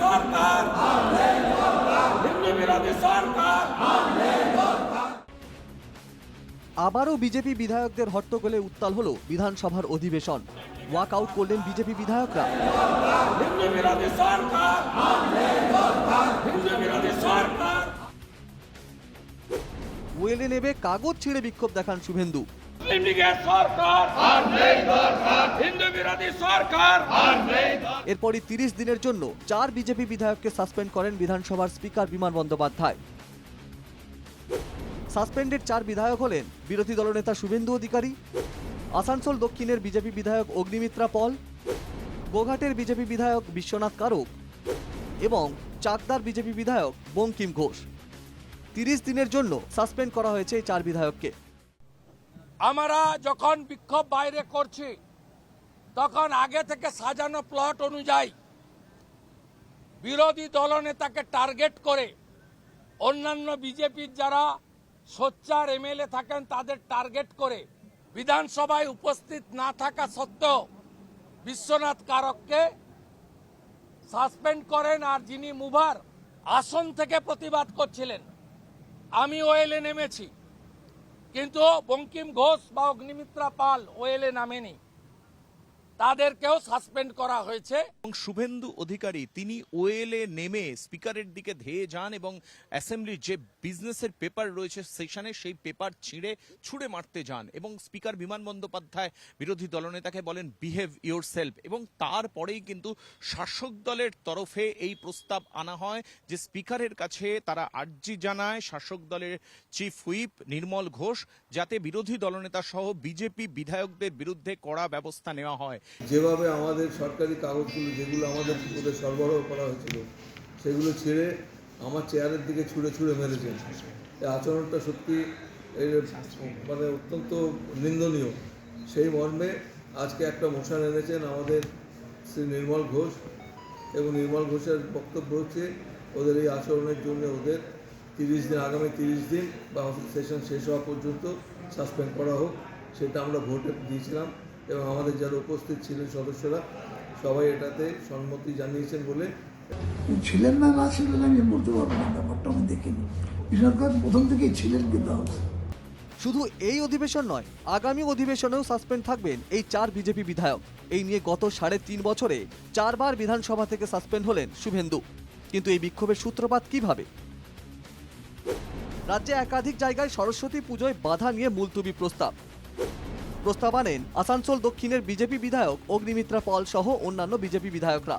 সরকার। হিন্দু বিরোধী সরকার। আবারও বিজেপি বিধায়কদের হট্টগোলে উত্তাল হলো বিধানসভার অধিবেশন। ওয়াক আউট করলেন বিজেপি বিধায়করা। ওয়েলে নেবে কাগজ ছিঁড়ে বিক্ষোভ দেখান শুভেন্দু। মুসলিম লীগের সরকার হিন্দু বিরোধী সরকার। এরপরই তিরিশ দিনের জন্য চার বিজেপি বিধায়ককে সাসপেন্ড করেন বিধানসভার স্পিকার বিমান বন্দ্যোপাধ্যায়। সাসপেন্ডেড চার বিধায়ক হলেন বিরোধী দলনেতা শুভেন্দু অধিকারী আসানসোল দক্ষিণের বিজেপি বিধায়ক অগ্নিমিত্রা পল গোঘাটের বিজেপি বিধায়ক বিশ্বনাথ কারক এবং চাকদার বিজেপি বিধায়ক বঙ্কিম ঘোষ। তিরিশ দিনের জন্য সাসপেন্ড করা হয়েছে এই চার বিধায়ককে। আমরা যখন বিক্ষোভ বাইরে করছি, তখন আগে থেকে সাজানো প্লট অনুযায়ী বিরোধী দলনেতাকে টার্গেট করে অন্যান্য বিজেপির যারা সোচ্চার এমএলএ থাকেন তাদের টার্গেট করে বিধানসভায় উপস্থিত না থাকা সত্ত্বেও বিশ্বনাথ কারককে সাসপেন্ড করেন আর যিনি মুভার আসন থেকে প্রতিবাদ করছিলেন আমি ওয়েলে নেমেছি। কিন্তু বঙ্কিম ঘোষ বা অগ্নিমিত্রা পাল ওয়েলে নামেনি। তাদেরকেও সাসপেন্ড করা হয়েছে। এবং শুভেন্দু অধিকারী, তিনি ওয়েলে নেমে স্পিকারের দিকে ধেয়ে যান এবং অ্যাসেম্বলির যে বিজনেসের পেপার রয়েছে সেশনে সেই পেপার ছিঁড়ে ছুঁড়ে মারতে যান এবং স্পিকার বিমান বন্দ্যোপাধ্যায়, বিরোধী দলনেতাকে বলেন বিহেভ ইয়োর সেলফ এবং তারপরেই কিন্তু শাসক দলের তরফে এই প্রস্তাব আনা হয় যে স্পিকারের কাছে তারা আর্জি জানায়। শাসক দলের চিফ হুইপ নির্মল ঘোষ, যাতে বিরোধী দলনেতা সহ বিজেপি বিধায়কদের বিরুদ্ধে কড়া ব্যবস্থা নেওয়া হয়। যেভাবে আমাদের সরকারি কাগজগুলো, যেগুলো আমাদের ওদের সরবরাহ করা হয়েছিল, সেগুলো ছেড়ে আমার চেয়ারের দিকে ছুঁড়ে ছুঁড়ে মেরেছেন এই আচরণটা সত্যি মানে অত্যন্ত নিন্দনীয়। সেই মর্মে আজকে একটা মোশন এনেছেন আমাদের শ্রী নির্মল ঘোষ এবং নির্মল ঘোষের বক্তব্য হচ্ছে, ওদের এই আচরণের জন্য ওদের তিরিশ দিন, আগামী তিরিশ দিন বা সেশন শেষ হওয়া পর্যন্ত সাসপেন্ড করা হোক, সেটা আমরা ভোটে দিয়েছিলাম। এবং আমাদের যারা উপস্থিত ছিলেন সদস্যরা সবাই এটাতে সম্মতি জানিয়েছেন বলে ছিলেন না না ছিলেন আমি বলতে পারব না ব্যাপারটা আমি দেখিনি। প্রথম থেকেই ছিলেন কিন্তু শুধু এই অধিবেশন নয় আগামী অধিবেশনেও সাসপেন্ড থাকবেন এই চার বিজেপি বিধায়ক। এই নিয়ে গত সাড়ে তিন বছরে চারবার বিধানসভা থেকে সাসপেন্ড হলেন শুভেন্দু। কিন্তু এই বিক্ষোভের সূত্রপাত কীভাবে? রাজ্যে একাধিক জায়গায় সরস্বতী পুজোয় বাধা নিয়ে মুলতুবি প্রস্তাব। প্রস্তাব আনেন আসানসোল দক্ষিণের বিজেপি বিধায়ক অগ্নিমিত্রা পল সহ অন্যান্য বিজেপি বিধায়করা।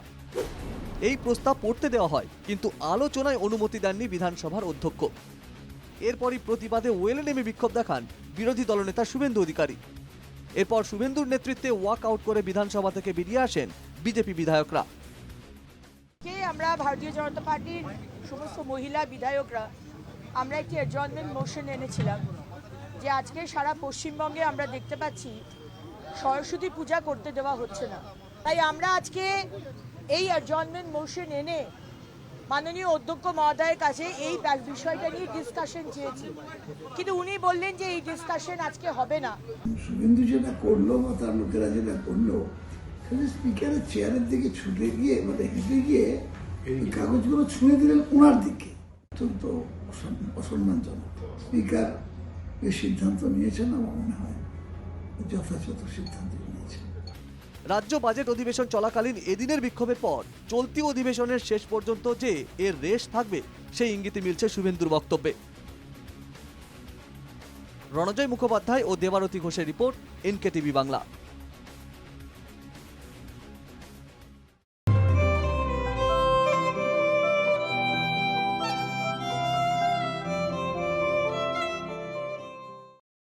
এই প্রস্তাব পড়তে দেওয়া হয়, কিন্তু আলোচনায় অনুমতি দেননি বিধানসভার অধ্যক্ষ। এরপরই প্রতিবাদে ওয়েলে নেমে বিক্ষোভ দেখান বিরোধী দলনেতা শুভেন্দু অধিকারী। এরপর শুভেন্দুর নেতৃত্বে ওয়াক আউট করে বিধানসভা থেকে বেরিয়ে আসেন বিজেপি বিধায়করা। কে আমরা ভারতীয় জনতা পার্টির সমস্ত মহিলা বিধায়করা, আমরা একটি অ্যাডজয়েন্টমেন্ট মোশন এনেছিলাম। যে আজকে সারা পশ্চিমবঙ্গে আমরা দেখতে পাচ্ছি সরস্বতী পূজা করতে দেওয়া হচ্ছে না। তাই আমরা আজকে এই অ্যাডজয়েন্টমেন্ট মোশন এনে মাননীয় অধ্যক্ষ মহোদয়ের কাছে এই ব্যাস- বিষয়টা নিয়ে ডিসকাশন চেয়েছি। কিন্তু উনি বললেন যে এই ডিসকাশন আজকে হবে না। শুভেন্দু যেটা করল বা তার লোকেরা যেটা করল সেটা স্পিকারের চেয়ারের দিকে ছুটে গিয়ে মানে হেঁটে গিয়ে কাগজগুলো ছুঁড়ে দিলেন ওনার দিকে। অত্যন্ত অসম্মান- অসম্মানজনক। স্পিকার সিদ্ধান্ত নিয়েছেন আমার মনে হয়। যথাযথ সিদ্ধান্ত নিয়েছেন। রাজ্য বাজেট অধিবেশন চলাকালীন এদিনের বিক্ষোভের পর চলতি অধিবেশনের শেষ পর্যন্ত যে এর রেশ থাকবে, সেই ইঙ্গিতে মিলছে শুভেন্দুর বক্তব্যে। রণজয় মুখোপাধ্যায় ও দেবারতী ঘোষের রিপোর্ট এনকে টিভি বাংলা।